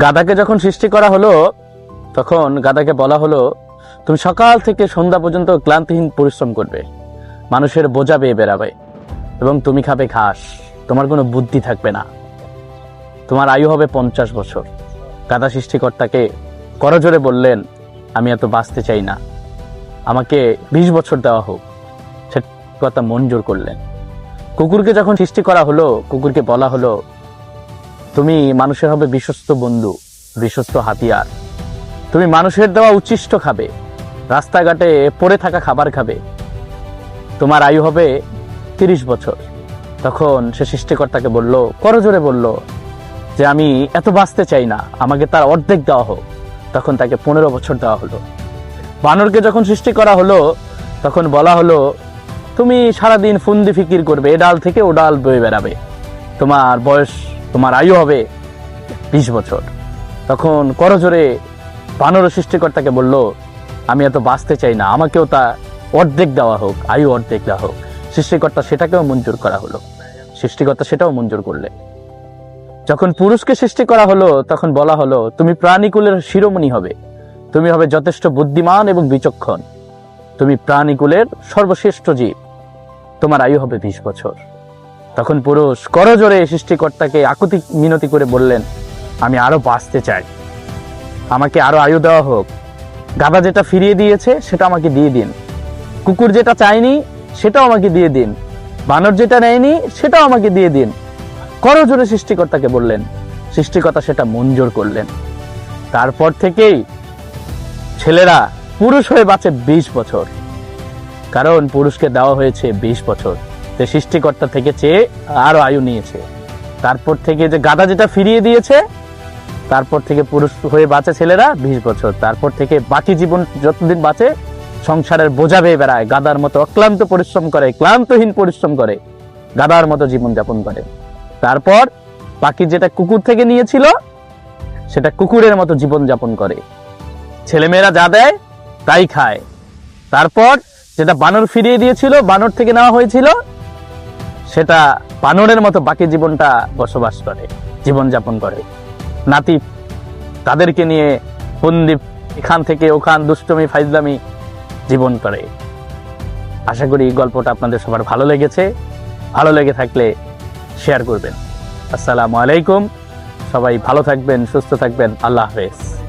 গাদাকে যখন সৃষ্টি করা হলো, তখন গাদাকে বলা হলো, তুমি সকাল থেকে সন্ধ্যা পর্যন্ত ক্লান্তিহীন পরিশ্রম করবে। মানুষের বোঝা বেয়ে বেড়াবে এবং তুমি খাবে ঘাস। তোমার কোনো বুদ্ধি থাকবে না। তোমার আয়ু হবে পঞ্চাশ বছর। গাদা সৃষ্টিকর্তাকে করজোরে বললেন, আমি এত বাঁচতে চাই না। আমাকে বিশ বছর দেওয়া হোক। সে কথা মঞ্জুর করলেন। কুকুরকে যখন সৃষ্টি করা হলো, কুকুরকে বলা হলো তুমি মানুষের হবে বিশ্বস্ত বন্ধু, বিশ্বস্ত হাতিয়ার। তুমি মানুষের দেওয়া উচ্ছিষ্ট খাবে, রাস্তাঘাটে পড়ে থাকা খাবার খাবে। তোমার আয়ু হবে তিরিশ বছর। তখন সে সৃষ্টিকর্তাকে বলল করজোরে বলল যে আমি এত বাঁচতে চাই না, আমাকে তার অর্ধেক দেওয়া হোক। তখন তাকে পনেরো বছর দেওয়া হলো। বানরকে যখন সৃষ্টি করা হলো, তখন বলা হলো, তুমি সারাদিন ফুন্দি ফিকির করবে, এ ডাল থেকে ও ডাল বয়ে বেড়াবে। তোমার বয়স তোমার আয়ু হবে বিশ বছর। তখন করজোরে বানর সৃষ্টিকর্তাকে বলল, আমি এত বাঁচতে চাই না, আমাকেও তা অর্ধেক দেওয়া হোক, আয়ু অর্ধেক দেওয়া হোক। সৃষ্টিকর্তা সেটাকেও মঞ্জুর করা হলো। সৃষ্টিকর্তা সেটাও মঞ্জুর করলে। যখন পুরুষকে সৃষ্টি করা হলো, তখন বলা হলো, তুমি প্রাণীকুলের শিরোমণি হবে। তুমি হবে যথেষ্ট বুদ্ধিমান এবং বিচক্ষণ। তুমি প্রাণীকুলের সর্বশ্রেষ্ঠ জীব। তোমার আয়ু হবে বিশ বছর। তখন পুরুষ করজোরে সৃষ্টিকর্তাকে আকুতি মিনতি করে বললেন, আমি আরও বাঁচতে চাই। আমাকে আরও আয়ু দেওয়া হোক। গাদা যেটা ফিরিয়ে দিয়েছে সেটা আমাকে দিয়ে দিন। কুকুর যেটা চায়নি সেটাও আমাকে দিয়ে দিন। বানর যেটা নেয়নি সেটাও আমাকে দিয়ে দিন। করজোরে সৃষ্টিকর্তাকে বললেন, সৃষ্টিকর্তা সেটা মঞ্জুর করলেন। তারপর থেকেই ছেলেরা পুরুষ হয়ে বাঁচে বিশ বছর। কারণ পুরুষকে দেওয়া হয়েছে বিশ বছর। সে সৃষ্টিকর্তা থেকে চেয়ে আরও আয়ু নিয়েছে। তারপর থেকে যে গাদা যেটা ফিরিয়ে দিয়েছে, তারপর থেকে পুরুষ হয়ে বাঁচে ছেলেরা বিশ বছর। তারপর থেকে বাকি জীবন যতদিন বাঁচে, সংসারের বোঝা বেয়ে বেড়ায়। গাদার মতো অক্লান্ত পরিশ্রম করে, ক্লান্তহীন পরিশ্রম করে গাদার মতো জীবন যাপন করে। তারপর বাকি যেটা কুকুর থেকে নিয়েছিল, সেটা কুকুরের মতো জীবন যাপন করে। ছেলেমেয়েরা যা দেয়, তাই খায়। তারপর যেটা বানর ফিরিয়ে দিয়েছিল, বানর থেকে নেওয়া হয়েছিল সেটা বানরের মতো বাকি জীবনটা বসবাস করে জীবন যাপন করে। নাতি তাদেরকে নিয়ে বন্দি এখান থেকে ওখান দুষ্টমি, ফাইজলামি জীবন করে। আশা করি গল্পটা আপনাদের সবার ভালো লেগেছে। ভালো লেগে থাকলে শেয়ার করবেন। আসসালামু আলাইকুম। সবাই ভালো থাকবেন, সুস্থ থাকবেন। আল্লাহ হাফেজ।